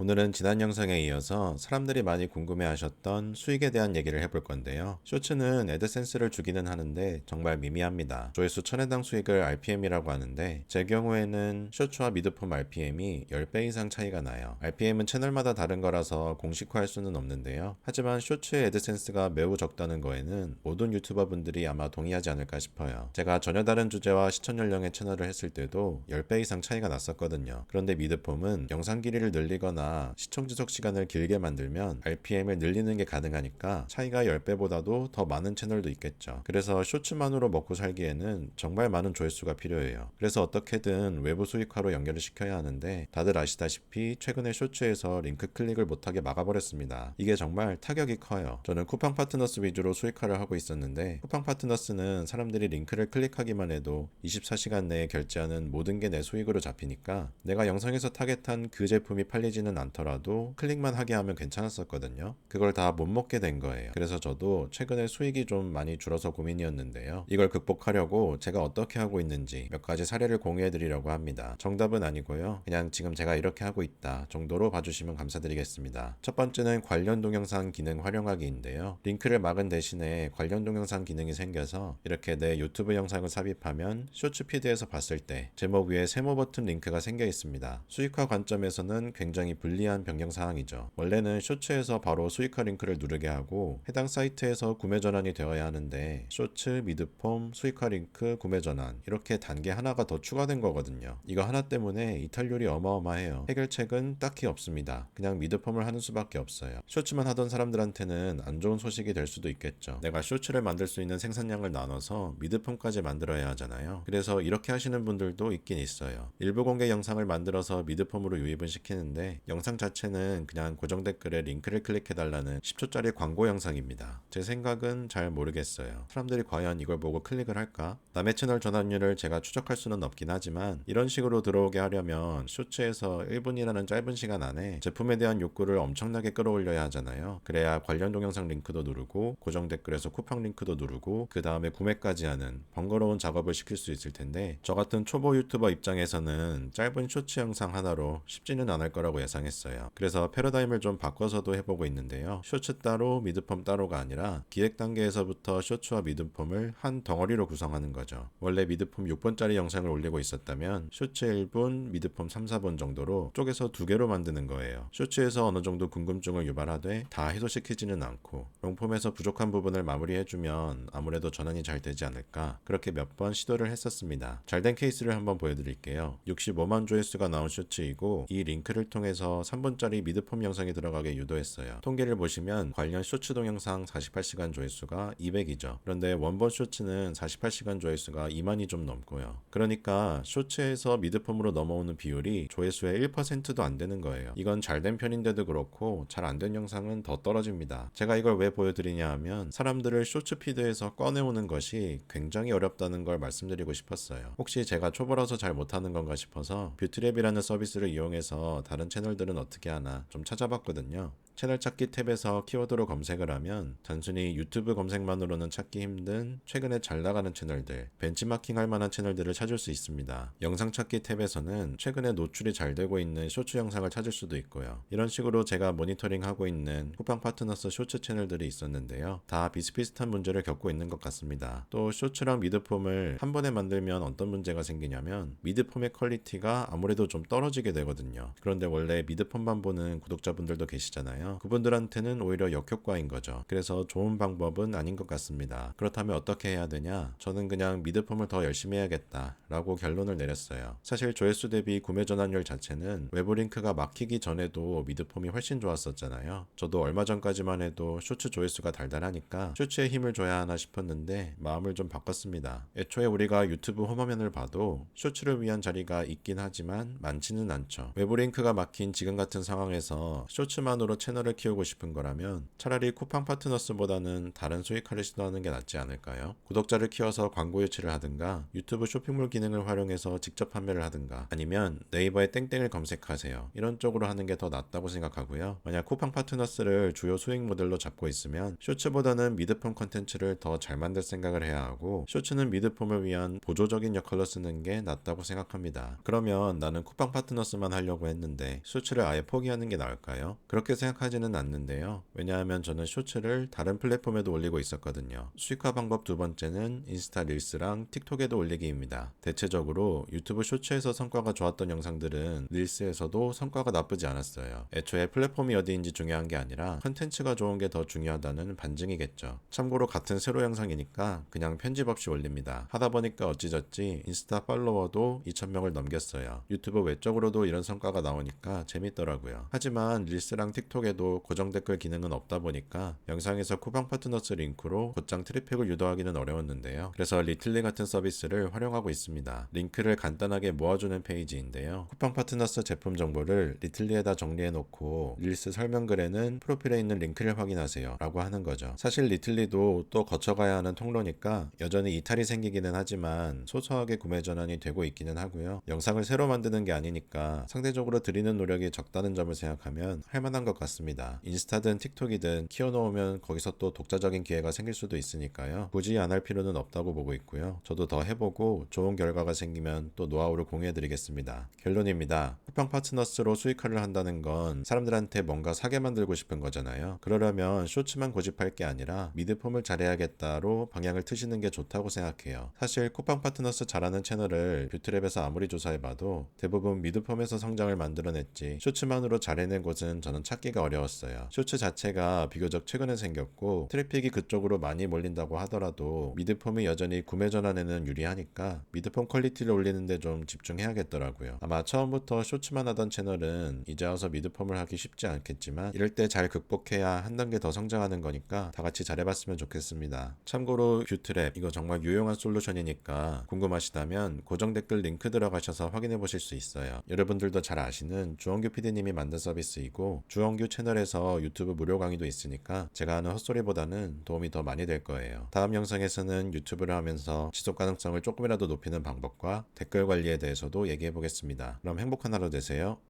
오늘은 지난 영상에 이어서 사람들이 많이 궁금해하셨던 수익에 대한 얘기를 해볼 건데요. 쇼츠는 애드센스를 주기는 하는데 정말 미미합니다. 조회수 천회당 수익을 RPM이라고 하는데 제 경우에는 쇼츠와 미드폼 RPM이 10배 이상 차이가 나요. RPM은 채널마다 다른 거라서 공식화할 수는 없는데요. 하지만 쇼츠의 애드센스가 매우 적다는 거에는 모든 유튜버 분들이 아마 동의하지 않을까 싶어요. 제가 전혀 다른 주제와 시청 연령의 채널을 했을 때도 10배 이상 차이가 났었거든요. 그런데 미드폼은 영상 길이를 늘리거나 시청 지속 시간을 길게 만들면 RPM을 늘리는 게 가능하니까 차이가 10배보다도 더 많은 채널도 있겠죠. 그래서 쇼츠만으로 먹고 살기에는 정말 많은 조회수가 필요해요. 그래서 어떻게든 외부 수익화로 연결을 시켜야 하는데 다들 아시다시피 최근에 쇼츠에서 링크 클릭을 못하게 막아버렸습니다. 이게 정말 타격이 커요. 저는 쿠팡 파트너스 위주로 수익화를 하고 있었는데 쿠팡 파트너스는 사람들이 링크를 클릭하기만 해도 24시간 내에 결제하는 모든 게 내 수익으로 잡히니까 내가 영상에서 타겟한 그 제품이 팔리지는 않더라도 클릭만 하게 하면 괜찮았었거든요. 그걸 다 못 먹게 된 거예요. 그래서 저도 최근에 수익이 좀 많이 줄어서 고민이었는데요. 이걸 극복하려고 제가 어떻게 하고 있는지 몇 가지 사례를 공유해 드리려고 합니다. 정답은 아니고요. 그냥 지금 제가 이렇게 하고 있다 정도로 봐주시면 감사드리겠습니다. 첫 번째는 관련 동영상 기능 활용하기인데요. 링크를 막은 대신에 관련 동영상 기능이 생겨서 이렇게 내 유튜브 영상을 삽입하면 쇼츠 피드에서 봤을 때 제목 위에 세모 버튼 링크가 생겨 있습니다. 수익화 관점에서는 굉장히 불 리한 변경 사항이죠. 원래는 쇼츠에서 바로 수익화 링크를 누르게 하고 해당 사이트에서 구매 전환이 되어야 하는데 쇼츠, 미드폼, 수익화 링크, 구매 전환 이렇게 단계 하나가 더 추가된 거거든요. 이거 하나 때문에 이탈률이 어마어마해요. 해결책은 딱히 없습니다. 그냥 미드폼을 하는 수밖에 없어요. 쇼츠만 하던 사람들한테는 안 좋은 소식이 될 수도 있겠죠. 내가 쇼츠를 만들 수 있는 생산량을 나눠서 미드폼까지 만들어야 하잖아요. 그래서 이렇게 하시는 분들도 있긴 있어요. 일부 공개 영상을 만들어서 미드폼으로 유입은 시키는데 영상 자체는 그냥 고정 댓글에 링크를 클릭해달라는 10초짜리 광고 영상입니다. 제 생각은 잘 모르겠어요. 사람들이 과연 이걸 보고 클릭을 할까? 남의 채널 전환율을 제가 추적할 수는 없긴 하지만 이런 식으로 들어오게 하려면 쇼츠에서 1분이라는 짧은 시간 안에 제품에 대한 욕구를 엄청나게 끌어올려야 하잖아요. 그래야 관련 동영상 링크도 누르고 고정 댓글에서 쿠팡 링크도 누르고 그 다음에 구매까지 하는 번거로운 작업을 시킬 수 있을 텐데 저 같은 초보 유튜버 입장에서는 짧은 쇼츠 영상 하나로 쉽지는 않을 거라고 예상했어요. 그래서 패러다임을 좀 바꿔서도 해보고 있는데요. 쇼츠 따로 미드폼 따로가 아니라 기획 단계에서부터 쇼츠와 미드폼을 한 덩어리로 구성하는 거죠. 원래 미드폼 6분짜리 영상을 올리고 있었다면 쇼츠 1분, 미드폼 3, 4분 정도로 쪼개서 두 개로 만드는 거예요. 쇼츠에서 어느 정도 궁금증을 유발하되 다 해소시키지는 않고 롱폼에서 부족한 부분을 마무리해주면 아무래도 전환이 잘 되지 않을까 그렇게 몇 번 시도를 했었습니다. 잘 된 케이스를 한번 보여드릴게요. 65만 조회수가 나온 쇼츠이고 이 링크를 통해서 3분짜리 미드폼 영상이 들어가게 유도했어요. 통계를 보시면 관련 쇼츠 동영상 48시간 조회수가 200이죠. 그런데 원본 쇼츠는 48시간 조회수가 2만이 좀 넘고요. 그러니까 쇼츠에서 미드폼으로 넘어오는 비율이 조회수의 1%도 안 되는 거예요. 이건 잘 된 편인데도 그렇고 잘 안 된 영상은 더 떨어집니다. 제가 이걸 왜 보여드리냐 하면 사람들을 쇼츠 피드에서 꺼내오는 것이 굉장히 어렵다는 걸 말씀드리고 싶었어요. 혹시 제가 초보라서 잘 못하는 건가 싶어서 뷰트랩이라는 서비스를 이용해서 다른 채널 들은 어떻게 하나 좀 찾아봤거든요. 채널 찾기 탭에서 키워드로 검색을 하면 단순히 유튜브 검색만으로는 찾기 힘든 최근에 잘 나가는 채널들, 벤치마킹 할 만한 채널들을 찾을 수 있습니다. 영상 찾기 탭에서는 최근에 노출이 잘 되고 있는 쇼츠 영상을 찾을 수도 있고요. 이런 식으로 제가 모니터링 하고 있는 쿠팡 파트너스 쇼츠 채널들이 있었는데요. 다 비슷비슷한 문제를 겪고 있는 것 같습니다. 또 쇼츠랑 미드폼을 한 번에 만들면 어떤 문제가 생기냐면 미드폼의 퀄리티가 아무래도 좀 떨어지게 되거든요. 그런데 원래 미드폼만 보는 구독자분들도 계시잖아요. 그분들한테는 오히려 역효과인 거죠. 그래서 좋은 방법은 아닌 것 같습니다. 그렇다면 어떻게 해야 되냐? 저는 그냥 미드폼을 더 열심히 해야겠다. 라고 결론을 내렸어요. 사실 조회수 대비 구매 전환율 자체는 외부 링크가 막히기 전에도 미드폼이 훨씬 좋았었잖아요. 저도 얼마 전까지만 해도 쇼츠 조회수가 달달하니까 쇼츠에 힘을 줘야 하나 싶었는데 마음을 좀 바꿨습니다. 애초에 우리가 유튜브 홈화면을 봐도 쇼츠를 위한 자리가 있긴 하지만 많지는 않죠. 외부 링크가 막힌 지금 같은 상황에서 쇼츠만으로 채널 채널을 키우고 싶은 거라면 차라리 쿠팡 파트너스보다는 다른 수익화를 시도하는 게 낫지 않을까요? 구독자를 키워서 광고 유치를 하든가 유튜브 쇼핑몰 기능을 활용해서 직접 판매를 하든가 아니면 네이버에 땡땡을 검색하세요. 이런 쪽으로 하는 게 더 낫다고 생각하고요. 만약 쿠팡 파트너스를 주요 수익 모델로 잡고 있으면 쇼츠보다는 미드폼 컨텐츠를 더 잘 만들 생각을 해야 하고 쇼츠는 미드폼을 위한 보조적인 역할로 쓰는 게 낫다고 생각합니다. 그러면 나는 쿠팡 파트너스만 하려고 했는데 쇼츠를 아예 포기하는 게 나을까요? 그렇게 생각하지는 않는데요. 왜냐하면 저는 쇼츠를 다른 플랫폼에도 올리고 있었거든요. 수익화 방법 두 번째는 인스타 릴스랑 틱톡에도 올리기입니다. 대체적으로 유튜브 쇼츠에서 성과가 좋았던 영상들은 릴스에서도 성과가 나쁘지 않았어요. 애초에 플랫폼이 어디인지 중요한 게 아니라 컨텐츠가 좋은 게 더 중요하다는 반증이겠죠. 참고로 같은 세로 영상이니까 그냥 편집 없이 올립니다. 하다 보니까 어찌저찌 인스타 팔로워도 2,000명을 넘겼어요. 유튜브 외적으로도 이런 성과가 나오니까 재 밌더라고요. 하지만 릴스랑 틱톡에도 고정 댓글 기능은 없다 보니까 영상에서 쿠팡 파트너스 링크로 곧장 트래픽을 유도하기는 어려웠는데요. 그래서 리틀리 같은 서비스를 활용하고 있습니다. 링크를 간단하게 모아주는 페이지인데요. 쿠팡 파트너스 제품 정보를 리틀리에다 정리해 놓고 릴스 설명글에는 프로필에 있는 링크를 확인하세요 라고 하는 거죠. 사실 리틀리도 또 거쳐가야 하는 통로니까 여전히 이탈이 생기기는 하지만 소소하게 구매 전환이 되고 있기는 하고요. 영상을 새로 만드는 게 아니니까 상대적으로 드리는 노력이 적다는 점을 생각하면 할만한 것 같습니다. 인스타든 틱톡이든 키워놓으면 거기서 또 독자적인 기회가 생길 수도 있으니까요. 굳이 안 할 필요는 없다고 보고 있고요. 저도 더 해보고 좋은 결과가 생기면 또 노하우를 공유해드리겠습니다. 결론입니다. 쿠팡 파트너스로 수익화를 한다는 건 사람들한테 뭔가 사게 만들고 싶은 거잖아요. 그러려면 쇼츠만 고집할 게 아니라 미드폼을 잘해야겠다로 방향을 트시는 게 좋다고 생각해요. 사실 쿠팡 파트너스 잘하는 채널을 뷰트랩에서 아무리 조사해봐도 대부분 미드폼에서 성장을 만들어냈지 쇼츠만으로 잘해낸 곳은 저는 찾기가 어려웠어요. 쇼츠 자체가 비교적 최근에 생겼고 트래픽이 그쪽으로 많이 몰린다고 하더라도 미드폼이 여전히 구매 전환에는 유리하니까 미드폼 퀄리티를 올리는데 좀 집중해야겠더라고요. 아마 처음부터 쇼츠만 하던 채널은 이제 와서 미드폼을 하기 쉽지 않겠지만 이럴 때 잘 극복해야 한 단계 더 성장하는 거니까 다 같이 잘해봤으면 좋겠습니다. 참고로 뷰트랩 이거 정말 유용한 솔루션이니까 궁금하시다면 고정 댓글 링크 들어가셔서 확인해 보실 수 있어요. 여러분들도 잘 아시는 주원규 PD님이 만든 서비스이고 주원규 채널에서 유튜브 무료 강의도 있으니까 제가 하는 헛소리보다는 도움이 더 많이 될 거예요. 다음 영상에서는 유튜브를 하면서 지속 가능성을 조금이라도 높이는 방법과 댓글 관리에 대해서도 얘기해 보겠습니다. 그럼 행복한 하루 되세요.